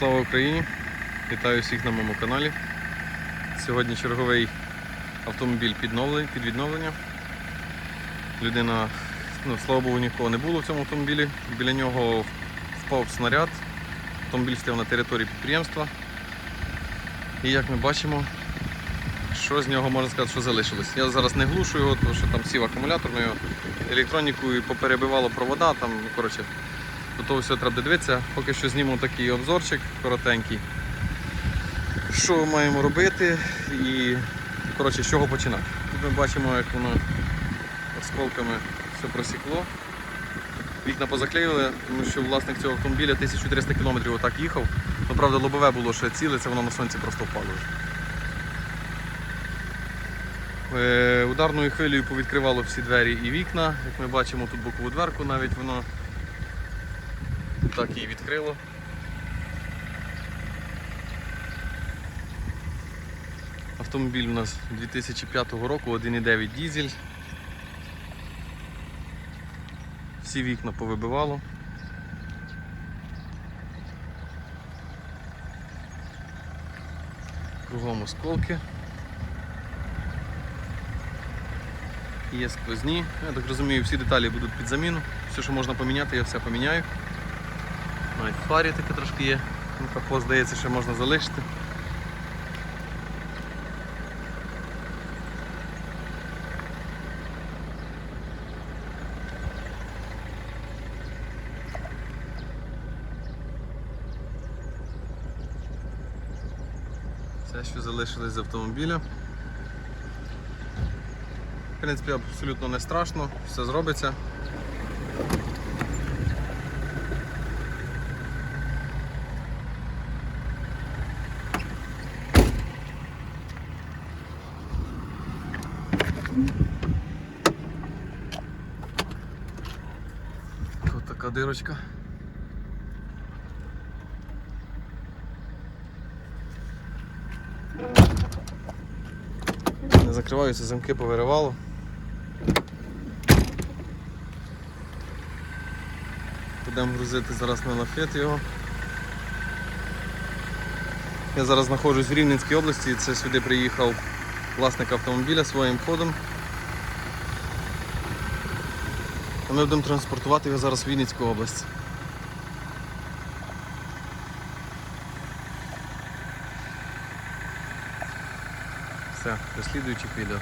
Слава Україні! Вітаю всіх на моєму каналі. Сьогодні черговий автомобіль під, новле- під відновлення. Людина, ну, слава Богу, нікого не було в цьому автомобілі. Біля нього впав снаряд. Автомобіль стояв на території підприємства. І як ми бачимо, що з нього можна сказати, що залишилось. Я зараз не глушу його, тому що там сів акумулятор, ми його електронікою поперебивало провода, там, ну, коротше, до того все треба дивитися. Поки що зніму такий обзорчик коротенький. Що маємо робити і коротше, з чого починати. Тут ми бачимо, як воно осколками все просікло. Вікна позаклеїли, тому що власник цього автомобіля 1300 км отак їхав. Ну, правда, лобове було ціле, це воно на сонці просто впало. Е, Ударною хвилею повідкривало всі двері і вікна. Як ми бачимо, тут бокову дверку навіть воно так її відкрило. Автомобіль у нас 2005 року, 1,9 дізель. Всі вікна повибивало. Кругом осколки. Є сквозні. Я так розумію, всі деталі будуть під заміну. Все, що можна поміняти, я все поміняю. Навіть в таке трошки є. Ну, Капот, здається, ще можна залишити. Все, що залишилось з автомобіля. В принципі, абсолютно не страшно, все зробиться. Тут така дирочка. Не закриваються, замки повиривало. Будемо грузити зараз на лафет його. Я зараз знаходжусь в Рівненській області, це сюди приїхав власник автомобіля своїм ходом. А ми будемо транспортувати його зараз в Вінницьку область. Все, до слідуючих відео.